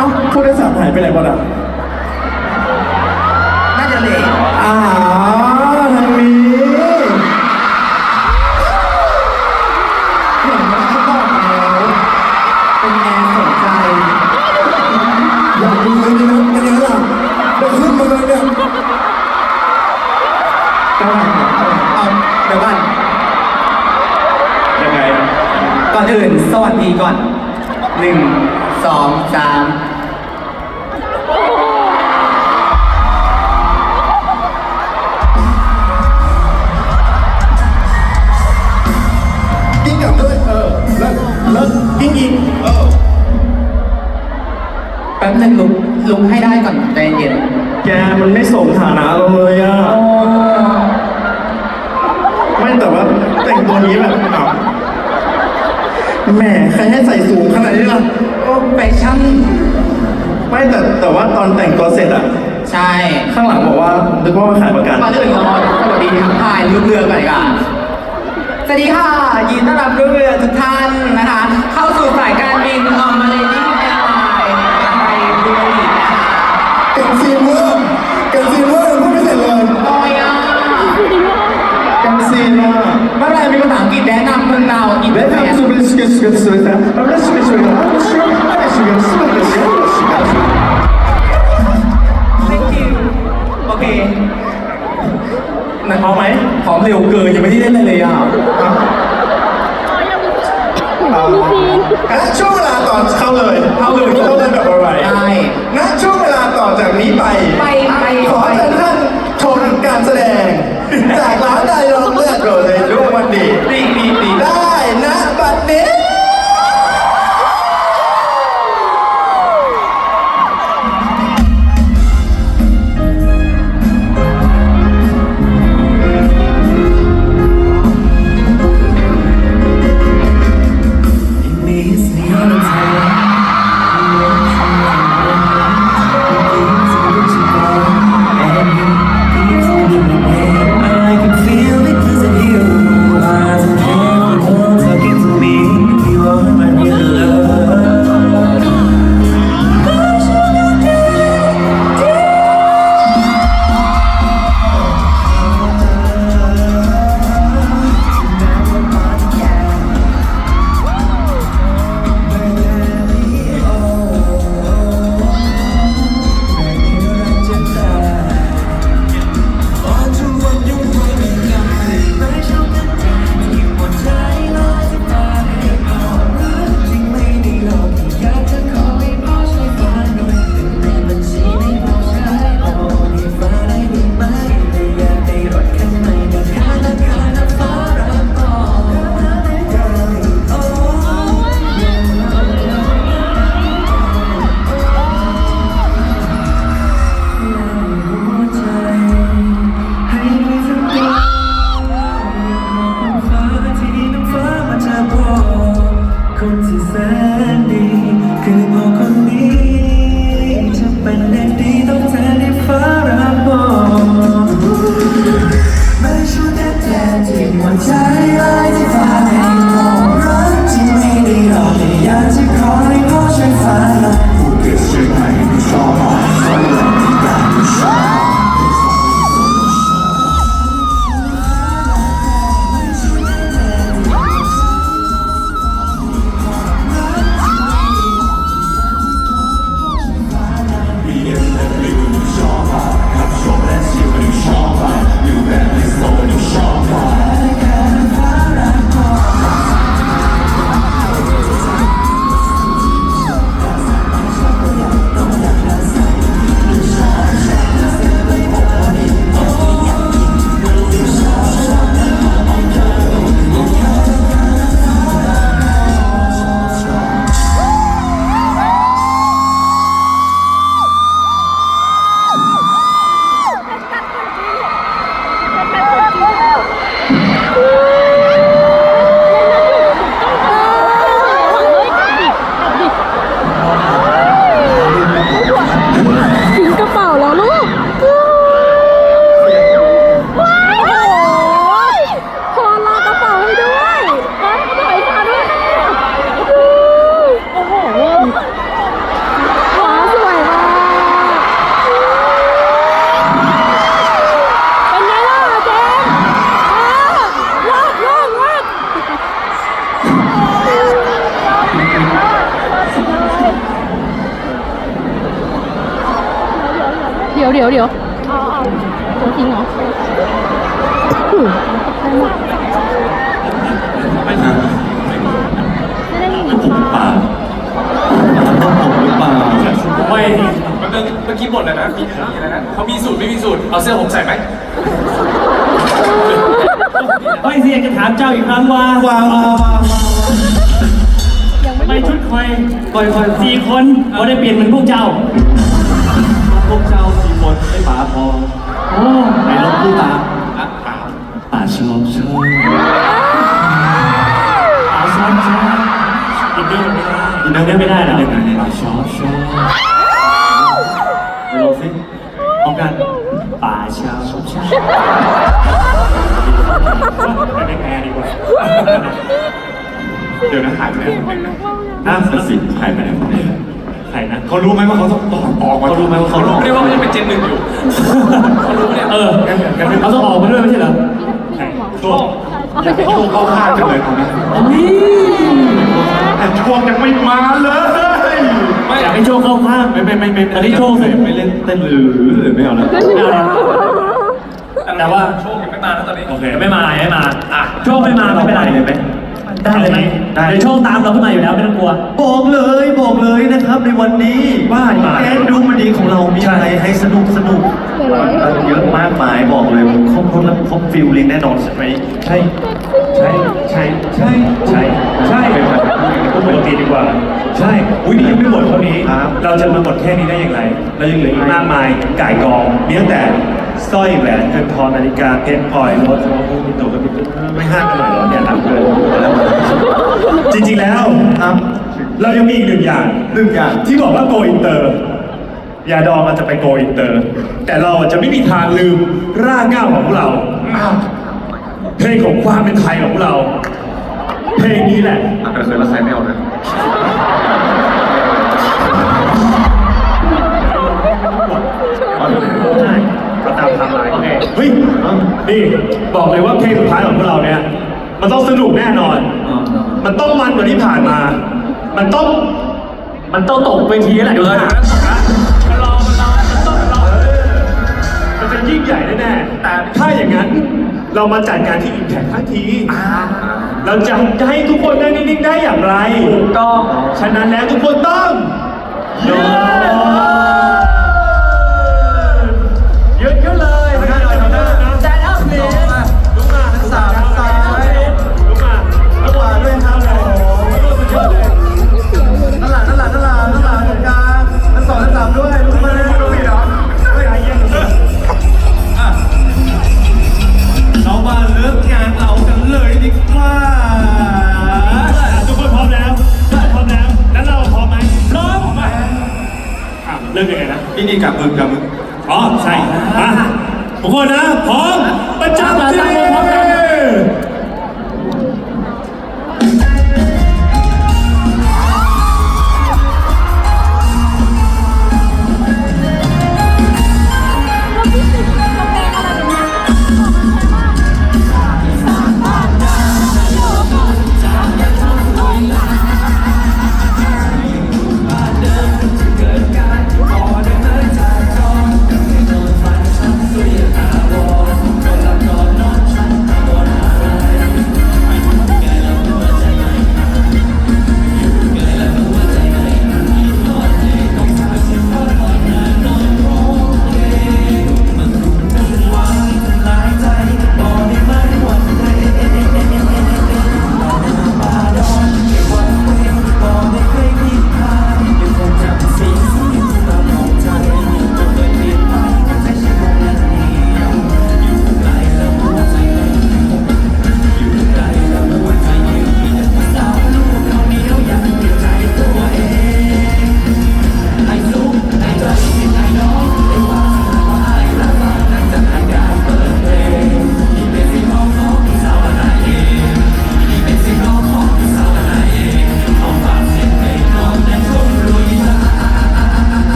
อ้าผู้โดยสารหายไปไหนหมดอะน่าจะเลทอ่าทางนี้เห็นไหมเขาบอกแล้วเป็นแนวสนใจ อยากดูเลยนะเป็นยังไงล่ะไปขึ้นมาเลยเนี่ยก็เอาเดี๋ยวก่อนยังไง ก่อนอื่น สวัสดีก่อนหนึ่งสองสาม แล้วแล้วกิ้งอีกเออแป๊บนึงลุกลุกให้ได้ก่อนใจเย็นแกมันไม่สมฐานะเราเลยอะไม่แต่ว่าแต่งตัวนี้แบบอ้าวแหมใครให้ใส่สูงขนาดนี้ล่ะโอ้แฟชั่นไม่แต่แต่ว่าตอนแต่งตัวเสร็จอะใช่ข้างหลังบอกว่านึกว่ามาขายประกันก่อนอื่นเราสวัสดีทักทายลูกเรือก่อนดีกว่า สวัสดีค่ะ ยินต้อนรับลูกเรือทุกท่านนะคะ เข้าสู่สายการบินออมมาเลเซียแอร์ไลน์ไทยบูรีนะคะเกันซีนเวอร์กันซีนเวอร์พูดไม่เสร็จเลยโอ้ยอะกันซีนอะเมื่อไรมีภาษาอังกฤษแนะนำเมืองเราอีกและแบบทำสุดเป็นสเก็ตสเก็ตสวยแต่เราไม่สเก็ตสวยแต่เราไม่สเก็ตสวยแต่สเก็ตสวยแต่สเก็ตสวย thank you โอเคนะเอาไหมพร้อมเร็วเกินยังไม่ได้เล่นเลยเลยอะ อ่ เดี๋ยวเดี๋ยวเอาเอาตัวจริงเหรอไม่ไม่ได้ยินผมเปล่าผมหรือเปล่าไม่เมื่อกี้เมื่อกี้บ่นะไรนะมีมีอะไรนะเขามีสูตรไม่มีสูตรเอาเสื้อผมใส่ไหมเฮ้ยเสียจะถามเจ้าอีกครั้งว่าว้าวว้าวว้าทำไมไม่ชุดคอยคอยคอยสี่คนเขาได้เปลี่ยนเหมือนพวกเจ้าพวกเจ้า สี่คนไม่ป๋าพอโอ้ไหนลองพูดตามอะป๋าป๋าชอบชอบอาซ้อนซ้อนอีกนิดไม่ได้อีกนั่งไม่ได้นะยังไงป๋าชอบชอบไปลองสิพร้อมกันป่าชาวชอบชาไปเป็นแอร์ดีกว่าเดี๋ยวนะหายไปไหนคนลุกเล่ายังน่าสสิหายไปไหนคนนี้ ใครนะเขารู้ไหมว่าเขาต้องออกออกมาเขารู้ไหมว่าเขารู้ไม่ได้ว่ามันยังเป็นเจนหนึ่งอยู่เขารู้เนี่ยเออเขาต้องออกมาด้วยไม่ใช่เหรอตัวเอาไปอยากให้โชช่วงว์เข้าข้างกันเลยตรงนี้แต่ช่วงยังไม่มาเลยไม่อยากให้โชว์เข้าข้างไม่ไม่ไม่ไม่ตอนนี้โชว์เสร็จไม่เล่นเต้นหรือหรือไม่เอาแล้วไม่เอาแล้วแต่ว่าโชคยังไม่มาแล้วตอนนี้โอเคไม่มาไม่มาอะโชคไม่มาไม่เป็นไรเลยไหม ได้เลยไหมได้ เดี๋ยวโชคตามเราขึ้นมาอยู่แล้วไม่ต้องกลัว บอกเลยบอกเลยนะครับในวันนี้ว่าแกนดูมันดีของเรามีอะไรให้สนุกสนุกเยอะมากมายบอกเลยครบรถและครบฟิลลิ่งแน่นอนใช่ไหมใช่ใช่ใช่ใช่ใช่ใช่เป็นแบบพูดปกติดีกว่า ใช่อุ้ยนี่ยังไม่หมดเท่านี้ครับเราจะมาหมดแค่นี้ได้อย่างไร เรายังเหลืออีกมากมายก่ายกองมีตั้งแต่ สร้อยแหวนเงินทองนาฬิกาเพชรพลอยรถสมองมีตัวกับมีตัวไม่ห้ามกันหน่อยเหรอเนี่ยนับเลยจริงๆแล้วครับ เรายังมีอีกหนึ่งอย่างหนึ่งอย่างที่บอกว่าโกอินเตอร์ยาดองมันจะไปโกอินเตอร์ แต่เราจะไม่มีทางลืมรากเหง้าของพวกเราเพลงของความเป็นไทยของพวกเรา เพลงนี้แหละอะเคยล้วใครไม่เอาเลย ตามไทม์ไลน์โอเคเฮ้ยนี่ บอกเลยว่าเพลงสุดท้ายของพวกเราเนี่ย มันต้องสนุกแน่นอน มันต้องมันกว่าที่ผ่านมา มันต้อง มันต้องตกเวทีแหละเดี๋ยวนะมันรอมันรอมันต้องรอมันจะยิ่งใหญ่แน่ๆแต่ถ้าอย่างนั้นเรามาจัดการที่อิมแพคทันที เราจะจะให้ทุกคนนั่งนิ่งๆได้อย่างไรถูกต้องฉะนั้นแล้วทุกคนต้องโยน ริ่มยังไงนะนี่นี่กับมือกับมืออ๋อใช่มาทุกคนนะพร้อมประจำที่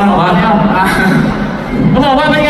มาบอกว่าเขาบอกว่าเป็นไง